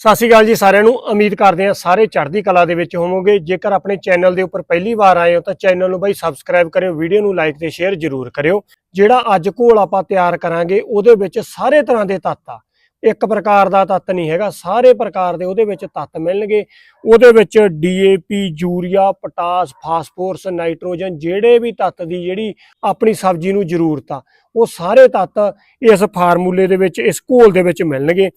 ਸਤਿ ਸ਼੍ਰੀ ਅਕਾਲ ਜੀ ਸਾਰਿਆਂ ਨੂੰ। ਉਮੀਦ ਕਰਦੇ ਹਾਂ ਸਾਰੇ ਚੜ੍ਹਦੀ ਕਲਾ ਦੇ ਵਿੱਚ ਹੋਵੋਗੇ। ਜੇਕਰ ਆਪਣੇ ਚੈਨਲ ਦੇ ਉੱਪਰ ਪਹਿਲੀ ਵਾਰ ਆਏ ਹੋ ਤਾਂ ਚੈਨਲ ਨੂੰ ਬਾਈ ਸਬਸਕ੍ਰਾਈਬ ਕਰਿਓ, ਵੀਡੀਓ ਨੂੰ ਲਾਈਕ ਤੇ ਸ਼ੇਅਰ ਜ਼ਰੂਰ ਕਰਿਓ। ਜਿਹੜਾ ਅੱਜ ਘੋਲ ਆਪਾਂ ਤਿਆਰ ਕਰਾਂਗੇ, ਉਹਦੇ ਵਿੱਚ ਸਾਰੇ ਤਰ੍ਹਾਂ ਦੇ ਤੱਤ ਆ। ਇੱਕ ਪ੍ਰਕਾਰ ਦਾ ਤੱਤ ਨਹੀਂ ਹੈਗਾ, ਸਾਰੇ ਪ੍ਰਕਾਰ ਦੇ ਉਹਦੇ ਵਿੱਚ ਤੱਤ ਮਿਲਣਗੇ। ਉਹਦੇ ਵਿੱਚ DAP urea, potash, phosphorus, nitrogen, ਜਿਹੜੇ ਵੀ ਤੱਤ ਦੀ ਜਿਹੜੀ ਆਪਣੀ ਸਬਜ਼ੀ ਨੂੰ ਜ਼ਰੂਰਤ ਆ, ਉਹ ਸਾਰੇ ਤੱਤ ਇਸ ਫਾਰਮੂਲੇ ਦੇ ਵਿੱਚ, ਇਸ ਘੋਲ ਦੇ ਵਿੱਚ ਮਿਲਣਗੇ।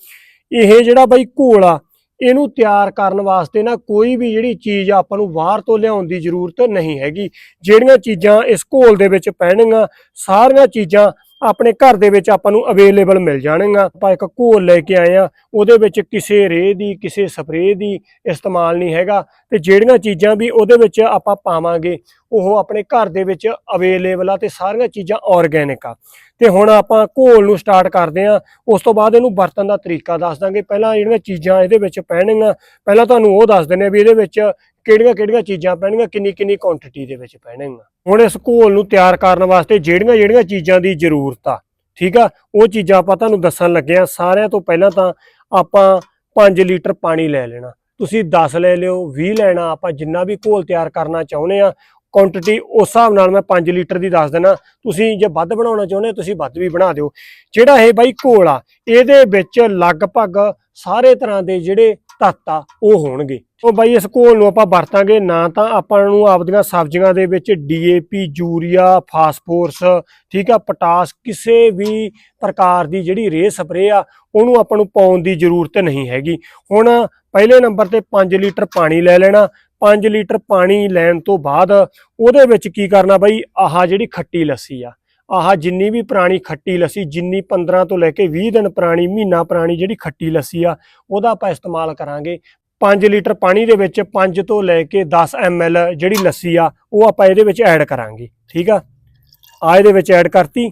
ਇਹ ਜਿਹੜਾ ਬਾਈ ਘੋਲ ਆ, ਇਹਨੂੰ ਤਿਆਰ ਕਰਨ ਵਾਸਤੇ ਨਾ ਕੋਈ ਵੀ ਜਿਹੜੀ ਚੀਜ਼ ਆਪਾਂ ਨੂੰ ਬਾਹਰ ਤੋਂ ਲਿਆਉਣ ਦੀ ਜ਼ਰੂਰਤ ਨਹੀਂ ਹੈਗੀ। ਜਿਹੜੀਆਂ ਚੀਜ਼ਾਂ ਇਸ ਘੋਲ ਦੇ ਵਿੱਚ ਪੈਣਗੀਆਂ, ਸਾਰੀਆਂ ਚੀਜ਼ਾਂ ਆਪਣੇ ਘਰ ਦੇ ਵਿੱਚ ਆਪਾਂ ਨੂੰ ਅਵੇਲੇਬਲ ਮਿਲ ਜਾਣਗੀਆਂ। ਆਪਾਂ ਇੱਕ ਘੋਲ ਲੈ ਕੇ ਆਏ ਆ, ਉਹਦੇ ਵਿੱਚ ਕਿਸੇ ਰੇਹ ਦੀ, ਕਿਸੇ ਸਪਰੇਅ ਦੀ ਇਸਤੇਮਾਲ ਨਹੀਂ ਹੈਗਾ ਤੇ ਜਿਹੜੀਆਂ ਚੀਜ਼ਾਂ ਵੀ ਉਹਦੇ ਵਿੱਚ ਆਪਾਂ ਪਾਵਾਂਗੇ, ਉਹ ਆਪਣੇ ਘਰ ਦੇ ਵਿੱਚ ਅਵੇਲੇਬਲ ਆ ਤੇ ਸਾਰੀਆਂ ਚੀਜ਼ਾਂ ਆਰਗੈਨਿਕ ਆ। ਤੇ ਹੁਣ ਆਪਾਂ ਘੋਲ ਨੂੰ ਸਟਾਰਟ ਕਰਦੇ ਆ ਉਸ ਤੋਂ ਬਾਅਦ ਇਹਨੂੰ ਵਰਤਣ ਦਾ ਤਰੀਕਾ ਦੱਸ ਦਾਂਗੇ। ਪਹਿਲਾਂ ਜਿਹੜੀਆਂ ਚੀਜ਼ਾਂ ਇਹਦੇ ਵਿੱਚ ਪੈਣਗੀਆਂ, ਪਹਿਲਾਂ ਤੁਹਾਨੂੰ ਉਹ ਦੱਸ ਦਿੰਦੇ ਆ ਵੀ ਇਹਦੇ ਵਿੱਚ ਕਿਹੜੀਆਂ ਕਿਹੜੀਆਂ ਚੀਜ਼ਾਂ ਪੈਣਗੀਆਂ, ਕਿੰਨੀ ਕਿੰਨੀ ਕੁਆਂਟੀਟੀ ਦੇ ਵਿੱਚ ਪੈਣਗੀਆਂ। ਹੁਣ ਇਸ ਘੋਲ ਨੂੰ ਤਿਆਰ ਕਰਨ ਵਾਸਤੇ ਜਿਹੜੀਆਂ ਜਿਹੜੀਆਂ ਚੀਜ਼ਾਂ ਦੀ ਜ਼ਰੂਰਤ ਆ, ਠੀਕ ਆ? ਉਹ ਚੀਜ਼ਾਂ ਆਪਾਂ ਤੁਹਾਨੂੰ ਦੱਸਣ ਲੱਗੇ ਆ ਸਾਰਿਆਂ ਤੋਂ ਪਹਿਲਾਂ ਤਾਂ ਆਪਾਂ 5 ਲੀਟਰ ਪਾਣੀ ਲੈ ਲੈਣਾ। ਤੁਸੀਂ 10 ਲੈ ਲਿਓ 20 ਲੈਣਾ। ਆਪਾਂ ਜਿੰਨਾ ਵੀ ਘੋਲ ਤਿਆਰ ਕਰਨਾ ਚਾਹੁੰਦੇ ਆ ਕੁਆਂਟੀਟੀ ਉਸ ਹਿਸਾਬ ਨਾਲ ਮੈਂ 5 ਲੀਟਰ ਦੀ ਦੱਸ ਦਿੰਦਾ। ਤੁਸੀਂ ਜੇ ਵੱਧ ਬਣਾਉਣਾ ਚਾਹੁੰਦੇ ਤੁਸੀਂ ਵੱਧ ਵੀ ਬਣਾ ਦਿਓ। ਜਿਹੜਾ ਇਹ ਬਾਈ ਘੋਲ ਆ, ਇਹਦੇ ਵਿੱਚ ਲਗਭਗ ਸਾਰੇ ਤਰ੍ਹਾਂ ਦੇ ਜਿਹੜੇ ਤੱਤ ਆ, ਉਹ ਹੋਣਗੇ। ਉਹ ਬਾਈ ਇਸ ਘੋਲ ਨੂੰ ਆਪਾਂ ਵਰਤਾਂਗੇ, ਨਾ ਤਾਂ ਆਪਾਂ ਨੂੰ ਆਪਦੀਆਂ ਸਬਜ਼ੀਆਂ ਦੇ ਵਿੱਚ ਡੀਏਪੀ ਯੂਰੀਆ, ਫਾਸਫੋਰਸ, ਠੀਕ ਆ, ਪੋਟਾਸ, ਕਿਸੇ ਵੀ ਪ੍ਰਕਾਰ ਦੀ ਜਿਹੜੀ ਰੇਹ ਸਪਰੇਅ ਆ, ਉਹਨੂੰ ਆਪਾਂ ਨੂੰ ਪਾਉਣ ਦੀ ਜ਼ਰੂਰਤ ਨਹੀਂ ਹੈਗੀ। ਹੁਣ ਪਹਿਲੇ ਨੰਬਰ ਤੇ 5 ਲੀਟਰ ਪਾਣੀ ਲੈ ਲੈਣਾ 5 ਲੀਟਰ ਪਾਣੀ ਲੈਣ ਤੋਂ ਬਾਅਦ ਉਹਦੇ ਵਿੱਚ ਕੀ ਕਰਨਾ ਬਾਈ? ਆਹ ਜਿਹੜੀ ਖੱਟੀ ਲੱਸੀ ਆ, ਆਹ ਜਿੰਨੀ ਵੀ ਪੁਰਾਣੀ ਖੱਟੀ ਲੱਸੀ, ਜਿੰਨੀ 15 ਤੋਂ ਲੈ ਕੇ 20 ਦਿਨ ਪੁਰਾਣੀ, ਮਹੀਨਾ ਪੁਰਾਣੀ ਜਿਹੜੀ ਖੱਟੀ ਲੱਸੀ ਆ, ਉਹਦਾ ਆਪਾਂ ਇਸਤੇਮਾਲ ਕਰਾਂਗੇ। 5 ਲੀਟਰ ਪਾਣੀ ਦੇ ਵਿੱਚ 5 ਤੋਂ ਲੈ ਕੇ 10 ml ਜਿਹੜੀ ਲੱਸੀ ਆ, ਉਹ ਆਪਾਂ ਇਹਦੇ ਵਿੱਚ ਐਡ ਕਰਾਂਗੇ। ਠੀਕ ਆ? ਆ ਇਹਦੇ ਵਿੱਚ ਐਡ ਕਰਤੀ।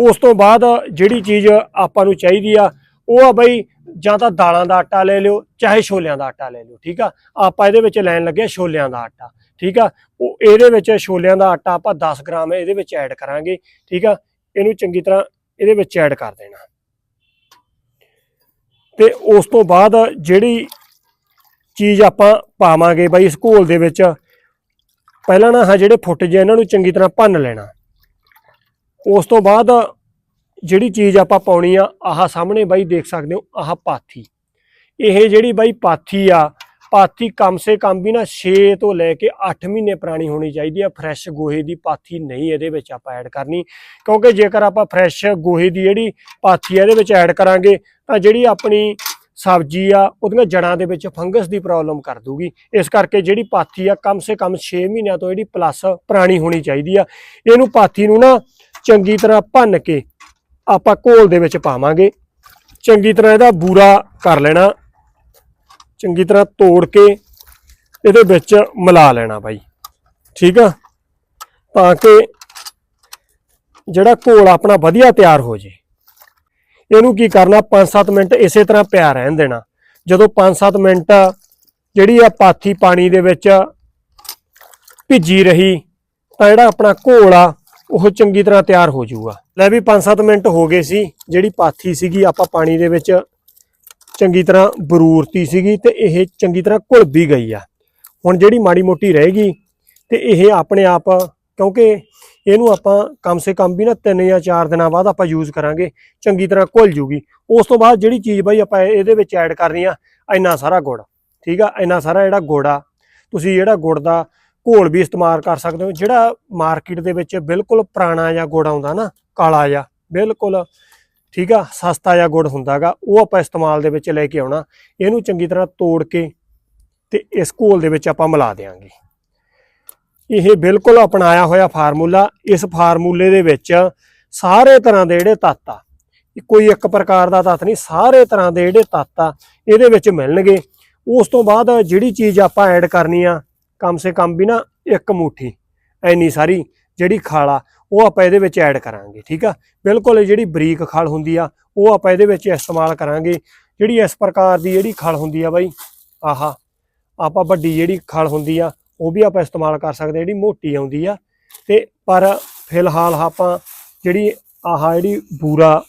ਉਸ ਤੋਂ ਬਾਅਦ ਜਿਹੜੀ ਚੀਜ਼ ਆਪਾਂ ਨੂੰ ਚਾਹੀਦੀ ਆ ਉਹ ਆ ਬਈ ਜਾਂ ਤਾਂ ਦਾਲਾਂ ਦਾ ਆਟਾ ਲੈ ਲਿਓ, ਚਾਹੇ ਛੋਲਿਆਂ ਦਾ ਆਟਾ ਲੈ ਲਿਓ, ਠੀਕ ਆ? ਆਪਾਂ ਇਹਦੇ ਵਿੱਚ ਲੈਣ ਲੱਗੇ ਹਾਂ ਛੋਲਿਆਂ ਦਾ ਆਟਾ, ਠੀਕ ਆ? ਉਹ ਇਹਦੇ ਵਿੱਚ ਛੋਲਿਆਂ ਦਾ ਆਟਾ ਆਪਾਂ 10 ਗ੍ਰਾਮ ਇਹਦੇ ਵਿੱਚ ਐਡ ਕਰਾਂਗੇ, ਠੀਕ ਆ? ਇਹਨੂੰ ਚੰਗੀ ਤਰ੍ਹਾਂ ਇਹਦੇ ਵਿੱਚ ਐਡ ਕਰ ਦੇਣਾ। ਤੇ ਉਸ ਤੋਂ ਬਾਅਦ ਜਿਹੜੀ ਚੀਜ਼ ਆਪਾਂ ਪਾਵਾਂਗੇ ਬਾਈ ਇਸ ਘੋਲ ਦੇ ਵਿੱਚ, ਪਹਿਲਾਂ ਨਾ ਹਾਂ ਜਿਹੜੇ ਫੁੱਟ ਜੇ ਇਹਨਾਂ ਨੂੰ ਚੰਗੀ ਤਰ੍ਹਾਂ ਭੰਨ ਲੈਣਾ। ਉਸ ਤੋਂ ਬਾਅਦ ਜਿਹੜੀ ਚੀਜ਼ ਆਪਾਂ ਪਾਉਣੀ ਆ, ਆਹ ਸਾਹਮਣੇ ਬਾਈ ਦੇਖ ਸਕਦੇ ਹੋ, ਆਹ ਪਾਥੀ। ਇਹ ਜਿਹੜੀ ਬਾਈ ਪਾਥੀ ਆ, ਪਾਥੀ ਕਮ ਸੇ ਕਮ ਵੀ ਨਾ 6 ਤੋਂ ਲੈ ਕੇ 8 ਮਹੀਨੇ ਪੁਰਾਣੀ ਹੋਣੀ ਚਾਹੀਦੀ ਆ। ਫਰੈਸ਼ ਗੋਹੇ ਦੀ ਪਾਥੀ ਨਹੀਂ ਇਹਦੇ ਵਿੱਚ ਆਪਾਂ ਐਡ ਕਰਨੀ, ਕਿਉਂਕਿ ਜੇਕਰ ਆਪਾਂ ਫਰੈਸ਼ ਗੋਹੇ ਦੀ ਜਿਹੜੀ ਪਾਥੀ ਆ, ਇਹਦੇ ਵਿੱਚ ਐਡ ਕਰਾਂਗੇ, ਤਾਂ ਜਿਹੜੀ ਆਪਣੀ ਸਬਜ਼ੀ ਆ, ਉਹਦੀਆਂ ਜੜਾਂ ਦੇ ਵਿੱਚ ਫੰਗਸ ਦੀ ਪ੍ਰੋਬਲਮ ਕਰ ਦੂਗੀ। ਇਸ ਕਰਕੇ ਜਿਹੜੀ ਪਾਥੀ ਆ, ਕਮ ਸੇ ਕਮ 6 ਮਹੀਨਿਆਂ ਤੋਂ ਜਿਹੜੀ ਪਲੱਸ ਪੁਰਾਣੀ ਹੋਣੀ ਚਾਹੀਦੀ ਆ। ਇਹਨੂੰ ਪਾਥੀ ਨੂੰ ਨਾ ਚੰਗੀ ਤਰ੍ਹਾਂ ਭੰਨ ਕੇ ਆਪਾਂ ਘੋਲ ਦੇ ਵਿੱਚ ਪਾਵਾਂਗੇ। ਚੰਗੀ ਤਰ੍ਹਾਂ ਇਹਦਾ ਬੂਰਾ ਕਰ ਲੈਣਾ। ਚੰਗੀ ਤਰ੍ਹਾਂ ਤੋੜ ਕੇ ਇਹਦੇ ਵਿੱਚ ਮਿਲਾ ਲੈਣਾ ਬਾਈ। ਠੀਕ ਆ? ਤਾਂ ਕਿ ਜਿਹੜਾ ਘੋਲ ਆਪਣਾ ਵਧੀਆ ਤਿਆਰ ਹੋ ਜੇ। ਇਹਨੂੰ ਕੀ ਕਰਨਾ 5-7 ਮਿੰਟ ਇਸੇ ਤਰ੍ਹਾਂ ਪਿਆ ਰਹਿਣ ਦੇਣਾ। ਜਦੋਂ 5-7 ਮਿੰਟ ਜਿਹੜੀ ਆ ਪਾਥੀ ਪਾਣੀ ਦੇ ਵਿੱਚ ਭਿੱਜੀ ਰਹੀ, ਤਾਂ ਜਿਹੜਾ ਆਪਣਾ ਘੋਲ ਆ ਉਹ ਚੰਗੀ ਤਰ੍ਹਾਂ ਤਿਆਰ ਹੋ ਜਾਊਗਾ। ਲੈ ਵੀ 5-7 ਮਿੰਟ ਹੋ ਗਏ ਸੀ, ਜਿਹੜੀ ਪਾਥੀ ਸੀਗੀ ਆਪਾਂ ਪਾਣੀ ਦੇ ਵਿੱਚ ਚੰਗੀ ਤਰ੍ਹਾਂ ਬਰੂਰਤੀ ਸੀਗੀ ਤੇ ਇਹ ਚੰਗੀ ਤਰ੍ਹਾਂ ਘੁਲ ਵੀ ਗਈ ਆ। ਹੁਣ ਜਿਹੜੀ ਮਾੜੀ ਮੋਟੀ ਰਹੇਗੀ ਤੇ ਇਹ ਆਪਣੇ ਆਪ, ਕਿਉਂਕਿ ਇਹਨੂੰ ਆਪਾਂ ਕਮ ਸੇ ਕਮ ਵੀ ਨਾ 3 ਜਾਂ 4 ਦਿਨਾਂ ਬਾਅਦ ਆਪਾਂ ਯੂਜ਼ ਕਰਾਂਗੇ, ਚੰਗੀ ਤਰ੍ਹਾਂ ਘੁਲ ਜੂਗੀ। ਉਸ ਤੋਂ ਬਾਅਦ ਜਿਹੜੀ ਚੀਜ਼ ਬਾਈ ਆਪਾਂ ਇਹਦੇ ਵਿੱਚ ਐਡ ਕਰਨੀ ਆ, ਇੰਨਾ ਸਾਰਾ ਗੁੜ। ਠੀਕ ਆ, ਇੰਨਾ ਸਾਰਾ ਜਿਹੜਾ ਗੁੜ ਆ, ਤੁਸੀਂ ਜਿਹੜਾ ਗੁੜ ਦਾ ਘੋਲ ਵੀ ਇਸਤੇਮਾਲ ਕਰ ਸਕਦੇ ਹੋ, ਜਿਹੜਾ ਮਾਰਕੀਟ ਦੇ ਵਿੱਚ ਬਿਲਕੁਲ ਪੁਰਾਣਾ ਜਾਂ ਗੁੜ ਆਉਂਦਾ ਨਾ, ਕਾਲਾ ਜਾਂ ਬਿਲਕੁਲ ਠੀਕ ਆ, ਸਸਤਾ ਜਾਂ ਗੁੜ ਹੁੰਦਾਗਾ ਉਹ ਆਪਾਂ ਇਸਤੇਮਾਲ ਦੇ ਵਿੱਚ ਲੈ ਕੇ ਆਉਣਾ। ਇਹਨੂੰ ਚੰਗੀ ਤਰ੍ਹਾਂ ਤੋੜ ਕੇ ਤੇ ਇਸ ਘੋਲ ਦੇ ਵਿੱਚ ਆਪਾਂ ਮਿਲਾ ਦੇਾਂਗੇ ਇਹ ਬਿਲਕੁਲ ਅਪਣਾਇਆ ਹੋਇਆ ਫਾਰਮੂਲਾ, ਇਸ ਫਾਰਮੂਲੇ ਦੇ ਵਿੱਚ ਸਾਰੇ ਤਰ੍ਹਾਂ ਦੇ ਜਿਹੜੇ ਤੱਤ ਆ ਕੋਈ ਇੱਕ ਪ੍ਰਕਾਰ ਦਾ ਤੱਤ ਨਹੀਂ, ਸਾਰੇ ਤਰ੍ਹਾਂ ਦੇ ਜਿਹੜੇ ਤੱਤ ਆ, ਇਹਦੇ ਵਿੱਚ ਮਿਲਣਗੇ। ਉਸ ਤੋਂ ਬਾਅਦ ਜਿਹੜੀ ਚੀਜ਼ ਆਪਾਂ ਐਡ ਕਰਨੀ ਆ ਕਮ ਸੇ ਕਮ ਵੀ ਨਾ ਇੱਕ ਮੁਠੀ ਐਨੀ ਸਾਰੀ ਜਿਹੜੀ ਖਾਲਾ ਉਹ ਆਪਾਂ ਇਹਦੇ ਵਿੱਚ ਐਡ ਕਰਾਂਗੇ, ਠੀਕ ਆ? ਬਿਲਕੁਲ ਜਿਹੜੀ ਬਰੀਕ ਖਲ ਹੁੰਦੀ ਆ, ਉਹ ਆਪਾਂ ਇਹਦੇ ਵਿੱਚ ਇਸਤੇਮਾਲ ਕਰਾਂਗੇ। ਜਿਹੜੀ ਇਸ ਪ੍ਰਕਾਰ ਦੀ ਜਿਹੜੀ ਖਲ ਹੁੰਦੀ ਆ ਬਾਈ, ਆਹਾ, ਆਪਾਂ ਵੱਡੀ ਜਿਹੜੀ ਖਲ ਹੁੰਦੀ ਆ, ਉਹ ਵੀ ਆਪਾਂ ਇਸਤੇਮਾਲ ਕਰ ਸਕਦੇ ਜਿਹੜੀ ਮੋਟੀ ਆਉਂਦੀ ਆ। ਤੇ ਪਰ ਫਿਲਹਾਲ ਆਪਾਂ ਜਿਹੜੀ ਆਹਾ ਜਿਹੜੀ ਬੂਰਾ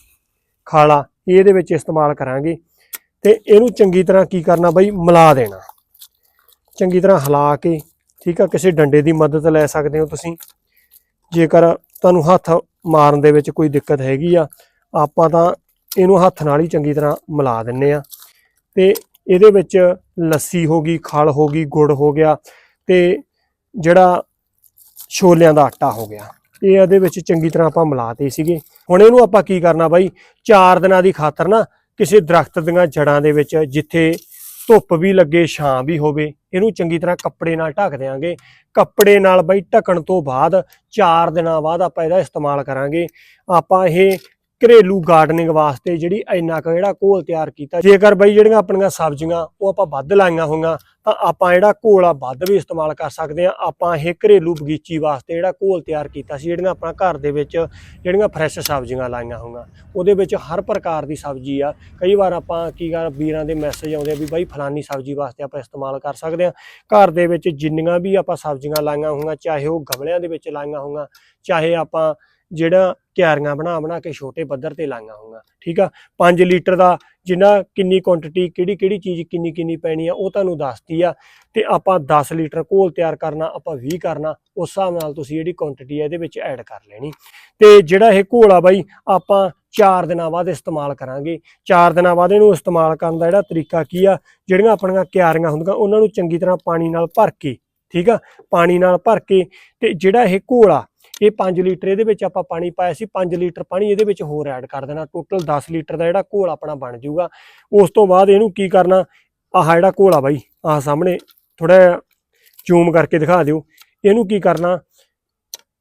ਖਾਲਾ ਇਹਦੇ ਵਿੱਚ ਇਸਤੇਮਾਲ ਕਰਾਂਗੇ। ਤੇ ਇਹਨੂੰ ਚੰਗੀ ਤਰ੍ਹਾਂ ਕੀ ਕਰਨਾ ਬਾਈ, ਮਿਲਾ ਦੇਣਾ। ਚੰਗੀ ਤਰ੍ਹਾਂ ਹਿਲਾ ਕੇ, ਠੀਕ ਆ, ਕਿਸੇ ਡੰਡੇ ਦੀ ਮਦਦ ਲੈ ਸਕਦੇ ਹੋ ਤੁਸੀਂ। ਜੇਕਰ ਤੁਹਾਨੂੰ ਹੱਥ ਮਾਰਨ ਦੇ ਵਿੱਚ ਕੋਈ ਦਿੱਕਤ ਹੈਗੀ ਆ, ਆਪਾਂ ਤਾਂ ਇਹਨੂੰ ਹੱਥ ਨਾਲ ਹੀ ਚੰਗੀ ਤਰ੍ਹਾਂ ਮਿਲਾ ਦਿੰਨੇ ਆ। ਤੇ ਇਹਦੇ ਵਿੱਚ ਲੱਸੀ ਹੋ ਗਈ, ਖਲ ਹੋ ਗਈ, ਗੁੜ ਹੋ ਗਿਆ ਤੇ ਜਿਹੜਾ ਛੋਲਿਆਂ ਦਾ ਆਟਾ ਹੋ ਗਿਆ। ਇਹ ਇਹਦੇ ਵਿੱਚ ਚੰਗੀ ਤਰ੍ਹਾਂ ਆਪਾਂ ਮਿਲਾਤੇ ਸੀਗੇ। ਹੁਣ ਇਹਨੂੰ ਆਪਾਂ ਕੀ ਕਰਨਾ ਬਾਈ? 4 ਦਿਨਾਂ ਦੀ ਖਾਤਰ ਨਾ ਕਿਸੇ ਦਰਖਤ ਦੀਆਂ ਜੜਾਂ ਦੇ ਵਿੱਚ ਜਿੱਥੇ ਧੁੱਪ ਵੀ ਲੱਗੇ, ਛਾਂ ਵੀ ਹੋਵੇ ਇਹਨੂੰ ਚੰਗੀ ਤਰ੍ਹਾਂ ਕੱਪੜੇ ਨਾਲ ਢੱਕ ਦਿਆਂਗੇ। ਕੱਪੜੇ ਨਾਲ ਬਈ ਢੱਕਣ ਤੋਂ ਬਾਅਦ 4 ਦਿਨਾਂ ਬਾਅਦ ਆਪਾਂ ਇਹਦਾ ਇਸਤੇਮਾਲ ਕਰਾਂਗੇ। ਆਪਾਂ ਇਹ ਘਰੇਲੂ ਗਾਰਡਨਿੰਗ ਵਾਸਤੇ ਜਿਹੜੀ ਇੰਨਾ ਕੁ ਜਿਹੜਾ ਘੋਲ ਤਿਆਰ ਕੀਤਾ। ਜੇਕਰ ਬਈ ਜਿਹੜੀਆਂ ਆਪਣੀਆਂ ਸਬਜ਼ੀਆਂ ਉਹ ਆਪਾਂ ਵੱਧ ਲਾਈਆਂ ਹੋਈਆਂ, ਤਾਂ ਆਪਾਂ ਜਿਹੜਾ ਘੋਲ ਆ ਵੱਧ ਵੀ ਇਸਤੇਮਾਲ ਕਰ ਸਕਦੇ ਆ ਆਪਾਂ ਇਹ ਘਰੇਲੂ ਬਗੀਚੀ ਵਾਸਤੇ ਜਿਹੜਾ ਘੋਲ ਤਿਆਰ ਕੀਤਾ ਸੀ, ਜਿਹੜੀਆਂ ਆਪਣਾ ਘਰ ਦੇ ਵਿੱਚ ਜਿਹੜੀਆਂ ਫਰੈਸ਼ ਸਬਜ਼ੀਆਂ ਲਾਈਆਂ ਹੋਈਆਂ, ਉਹਦੇ ਵਿੱਚ ਹਰ ਪ੍ਰਕਾਰ ਦੀ ਸਬਜ਼ੀ ਆ। ਕਈ ਵਾਰ ਆਪਾਂ ਕੀ ਕਰ, ਵੀਰਾਂ ਦੇ ਮੈਸੇਜ ਆਉਂਦੇ ਆ ਵੀ ਬਾਈ ਫਲਾਨੀ ਸਬਜ਼ੀ ਵਾਸਤੇ ਆਪਾਂ ਇਸਤੇਮਾਲ ਕਰ ਸਕਦੇ ਆ ਘਰ ਦੇ ਵਿੱਚ ਜਿੰਨੀਆਂ ਵੀ ਆਪਾਂ ਸਬਜ਼ੀਆਂ ਲਾਈਆਂ ਹੋਈਆਂ, ਚਾਹੇ ਉਹ ਗਮਲਿਆਂ ਦੇ ਵਿੱਚ ਲਾਈਆਂ ਹੋਈਆਂ, ਚਾਹੇ ਆਪਾਂ ਜਿਹੜਾ ਕਿਆਰੀਆਂ ਬਣਾ ਬਣਾ ਕੇ ਛੋਟੇ ਪੱਧਰ ਤੇ ਲਾਈਆਂ ਹੋਈਆਂ, ਠੀਕ ਆ? 5 ਲੀਟਰ ਦਾ ਜਿੰਨਾ ਕਿੰਨੀ ਕੁਆਂਟੀਟੀ ਕਿਹੜੀ ਕਿਹੜੀ ਚੀਜ਼ ਕਿੰਨੀ ਕਿੰਨੀ ਪੈਣੀ ਆ, ਉਹ ਤੁਹਾਨੂੰ ਦੱਸਦੀ ਆ। ਤੇ ਆਪਾਂ 10 ਲੀਟਰ ਘੋਲ ਤਿਆਰ ਕਰਨਾ, ਆਪਾਂ 20 ਕਰਨਾ, ਉਸ ਹਿਸਾਬ ਨਾਲ ਤੁਸੀਂ ਜਿਹੜੀ ਕੁਆਂਟੀਟੀ ਆ ਇਹਦੇ ਵਿੱਚ ਐਡ ਕਰ ਲੈਣੀ। ਤੇ ਜਿਹੜਾ ਇਹ ਘੋਲ ਆ ਬਾਈ, ਆਪਾਂ 4 ਦਿਨਾਂ ਬਾਅਦ ਇਸਤੇਮਾਲ ਕਰਾਂਗੇ। 4 ਦਿਨਾਂ ਬਾਅਦ ਇਹਨੂੰ ਇਸਤੇਮਾਲ ਕਰਨ ਦਾ ਜਿਹੜਾ ਤਰੀਕਾ ਕੀ ਆ? ਜਿਹੜੀਆਂ ਆਪਣੀਆਂ ਕਿਆਰੀਆਂ ਹੁੰਦੀਆਂ, ਉਹਨਾਂ ਨੂੰ ਚੰਗੀ ਤਰ੍ਹਾਂ ਪਾਣੀ ਨਾਲ ਭਰ ਕੇ ਠੀਕ ਆ? ਪਾਣੀ ਨਾਲ ਭਰ ਕੇ ਤੇ ਜਿਹੜਾ ਇਹ ਘੋਲ ਆ ਇਹ 5 ਲੀਟਰ ਇਹਦੇ ਵਿੱਚ ਆਪਾਂ ਪਾਣੀ ਪਾਇਆ ਸੀ 5 ਲੀਟਰ ਪਾਣੀ ਇਹਦੇ ਵਿੱਚ ਹੋਰ ਐਡ ਕਰ ਦੇਣਾ। ਟੋਟਲ 10 ਲੀਟਰ ਦਾ ਜਿਹੜਾ ਘੋਲ ਆਪਣਾ ਬਣ ਜਾਊਗਾ। ਉਸ ਤੋਂ ਬਾਅਦ ਇਹਨੂੰ ਕੀ ਕਰਨਾ? ਆਹ ਜਿਹੜਾ ਘੋਲ ਆ ਬਾਈ, ਆਹ ਸਾਹਮਣੇ ਥੋੜਾ ਜ਼ੂਮ ਕਰਕੇ ਦਿਖਾ ਦਿਓ। ਇਹਨੂੰ ਕੀ ਕਰਨਾ?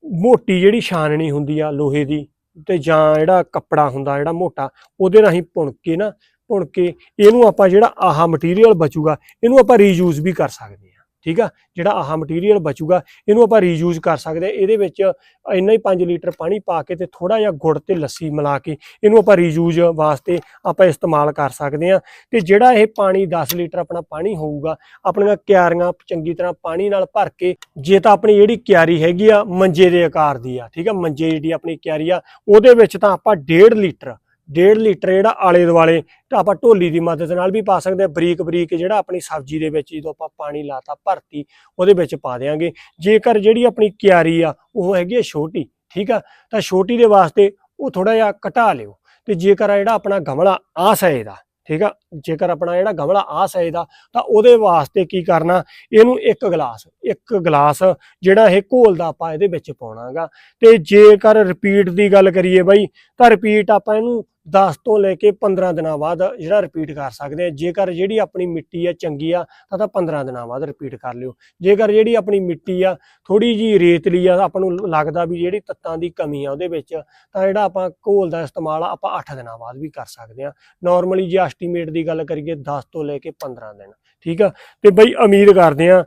ਮੋਟੀ ਜਿਹੜੀ ਛਾਨਣੀ ਹੁੰਦੀ ਆ ਲੋਹੇ ਦੀ ਤੇ ਜਾਂ ਜਿਹੜਾ ਕੱਪੜਾ ਹੁੰਦਾ ਜਿਹੜਾ ਮੋਟਾ, ਉਹਦੇ ਰਾਹੀਂ ਭੁਣ ਕੇ ਨਾ ਭੁਣ ਕੇ ਇਹਨੂੰ ਆਪਾਂ ਜਿਹੜਾ ਆਹ ਮਟੀਰੀਅਲ ਬਚੂਗਾ, ਇਹਨੂੰ ਆਪਾਂ ਰੀਯੂਜ਼ ਵੀ ਕਰ ਸਕਦੇ ਠੀਕ ਆ? ਜਿਹੜਾ ਆਹ ਮਟੀਰੀਅਲ ਬਚੂਗਾ, ਇਹਨੂੰ ਆਪਾਂ ਰੀਯੂਜ਼ ਕਰ ਸਕਦੇ ਹਾਂ ਇਹਦੇ ਵਿੱਚ ਇੰਨਾ ਹੀ 5 ਲੀਟਰ ਪਾਣੀ ਪਾ ਕੇ ਤੇ ਥੋੜਾ ਜਿਹਾ ਗੁੜ ਤੇ ਲੱਸੀ ਮਿਲਾ ਕੇ ਇਹਨੂੰ ਆਪਾਂ ਰੀਯੂਜ਼ ਵਾਸਤੇ ਆਪਾਂ ਇਸਤੇਮਾਲ ਕਰ ਸਕਦੇ ਹਾਂ ਤੇ ਜਿਹੜਾ ਇਹ ਪਾਣੀ 10 ਲੀਟਰ ਆਪਣਾ ਪਾਣੀ ਹੋਊਗਾ, ਆਪਣੀਆਂ ਕਿਆਰੀਆਂ ਚੰਗੀ ਤਰ੍ਹਾਂ ਪਾਣੀ ਨਾਲ ਭਰ ਕੇ, ਜੇ ਤਾਂ ਆਪਣੀ ਜਿਹੜੀ ਕਿਆਰੀ ਹੈਗੀ ਆ, ਮੰਜੇ ਦੇ ਆਕਾਰ ਦੀ ਆ, ਠੀਕ ਆ? ਮੰਜੇ ਜਿਹੜੀ ਆਪਣੀ ਕਿਆਰੀ ਆ, ਉਹਦੇ ਵਿੱਚ ਤਾਂ ਆਪਾਂ 1.5 ਲੀਟਰ 1.5 ਲੀਟਰ ਜਿਹੜਾ ਆਲੇ ਦੁਆਲੇ ਆਪਾਂ ਢੋਲੀ ਦੀ ਮਦਦ ਨਾਲ ਵੀ ਪਾ ਸਕਦੇ ਆ ਬਰੀਕ ਬਰੀਕ ਜਿਹੜਾ ਆਪਣੀ ਸਬਜ਼ੀ ਦੇ ਵਿੱਚ ਜਦੋਂ ਆਪਾਂ ਪਾਣੀ ਲਾਤਾ, ਭਰਤੀ, ਉਹਦੇ ਵਿੱਚ ਪਾ ਦੇਾਂਗੇ ਜੇਕਰ ਜਿਹੜੀ ਆਪਣੀ ਕਿਆਰੀ ਆ, ਉਹ ਹੈਗੀ ਆ ਛੋਟੀ, ਠੀਕ ਆ? ਤਾਂ ਛੋਟੀ ਦੇ ਵਾਸਤੇ ਉਹ ਥੋੜਾ ਜਿਹਾ ਘਟਾ ਲਿਓ। ਤੇ ਜੇਕਰ ਜਿਹੜਾ ਆਪਣਾ ਗਮਲਾ ਆ ਸਾਈਜ਼ ਦਾ ਠੀਕ ਆ? ਜੇਕਰ ਆਪਣਾ ਜਿਹੜਾ ਗਮਲਾ ਆ ਸਾਈਜ਼ ਦਾ ਤਾਂ ਉਹਦੇ ਵਾਸਤੇ ਕੀ ਕਰਨਾ? ਇਹਨੂੰ ਇੱਕ ਗਲਾਸ ਇੱਕ ਗਲਾਸ ਜਿਹੜਾ ਇਹ ਘੋਲ ਦਾ ਆਪਾਂ ਇਹਦੇ ਵਿੱਚ ਪਾਉਣਾਗਾ ਤੇ ਜੇਕਰ ਰਿਪੀਟ ਦੀ ਗੱਲ ਕਰੀਏ ਬਾਈ, ਤਾਂ ਰਿਪੀਟ ਆਪਾਂ ਇਹਨੂੰ 10 ਤੋਂ ਲੈ ਕੇ 15 ਦਿਨਾਂ ਬਾਅਦ ਜਿਹੜਾ ਰਿਪੀਟ ਕਰ ਸਕਦੇ ਆ ਜੇਕਰ ਜਿਹੜੀ ਆਪਣੀ ਮਿੱਟੀ ਆ ਚੰਗੀ ਆ, ਤਾਂ ਤਾਂ 15 ਦਿਨਾਂ ਬਾਅਦ ਰਿਪੀਟ ਕਰ ਲਿਓ। ਜੇਕਰ ਜਿਹੜੀ ਆਪਣੀ ਮਿੱਟੀ ਆ ਥੋੜੀ ਜੀ ਰੇਤਲੀ ਆ ਆਪਾਂ ਨੂੰ ਲੱਗਦਾ ਵੀ ਜਿਹੜੀ ਤੱਤਾਂ ਦੀ ਕਮੀ ਆ ਉਹਦੇ ਵਿੱਚ, ਤਾਂ ਜਿਹੜਾ ਆਪਾਂ ਘੋਲ ਦਾ ਇਸਤੇਮਾਲ ਆਪਾਂ 8 ਦਿਨਾਂ ਬਾਅਦ ਵੀ ਕਰ ਸਕਦੇ ਆ ਨਾਰਮਲੀ ਜੇ ਐਸਟੀਮੇਟ ਦੀ ਗੱਲ ਕਰੀਏ 10 ਤੋਂ ਲੈ ਕੇ 15 ਦਿਨ। ਠੀਕ ਆ? ਤੇ ਬਈ ਉਮੀਦ ਕਰਦੇ ਆ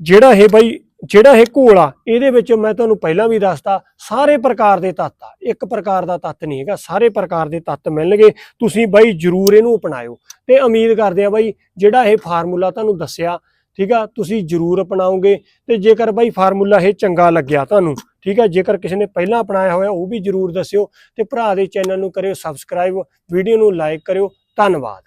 ਜਿਹੜਾ ਇਹ ਬਈ ਜਿਹੜਾ ਇਹ ਘੋਲ ਆ, ਇਹਦੇ ਵਿੱਚ ਮੈਂ ਤੁਹਾਨੂੰ ਪਹਿਲਾਂ ਵੀ ਦੱਸਤਾ, ਸਾਰੇ ਪ੍ਰਕਾਰ ਦੇ ਤੱਤ ਆ। ਇੱਕ ਪ੍ਰਕਾਰ ਦਾ ਤੱਤ ਨਹੀਂ ਹੈਗਾ, ਸਾਰੇ ਪ੍ਰਕਾਰ ਦੇ ਤੱਤ ਮਿਲਣਗੇ। ਤੁਸੀਂ ਬਾਈ ਜਰੂਰ ਇਹਨੂੰ ਅਪਣਾਇਓ। ਤੇ ਉਮੀਦ ਕਰਦੇ ਆ ਬਾਈ, ਜਿਹੜਾ ਇਹ ਫਾਰਮੂਲਾ ਤੁਹਾਨੂੰ ਦੱਸਿਆ, ਠੀਕ ਆ, ਤੁਸੀਂ ਜਰੂਰ ਅਪਣਾਓਗੇ। ਤੇ ਜੇਕਰ ਬਾਈ ਫਾਰਮੂਲਾ ਇਹ ਚੰਗਾ ਲੱਗਿਆ ਤੁਹਾਨੂੰ, ਠੀਕ ਆ, ਜੇਕਰ ਕਿਸੇ ਨੇ ਪਹਿਲਾਂ ਅਪਣਾਇਆ ਹੋਇਆ, ਉਹ ਵੀ ਜਰੂਰ ਦੱਸਿਓ। ਤੇ ਭਰਾ ਦੇ ਚੈਨਲ ਨੂੰ ਕਰਿਓ ਸਬਸਕ੍ਰਾਈਬ, ਵੀਡੀਓ ਨੂੰ ਲਾਈਕ ਕਰਿਓ। ਧੰਨਵਾਦ।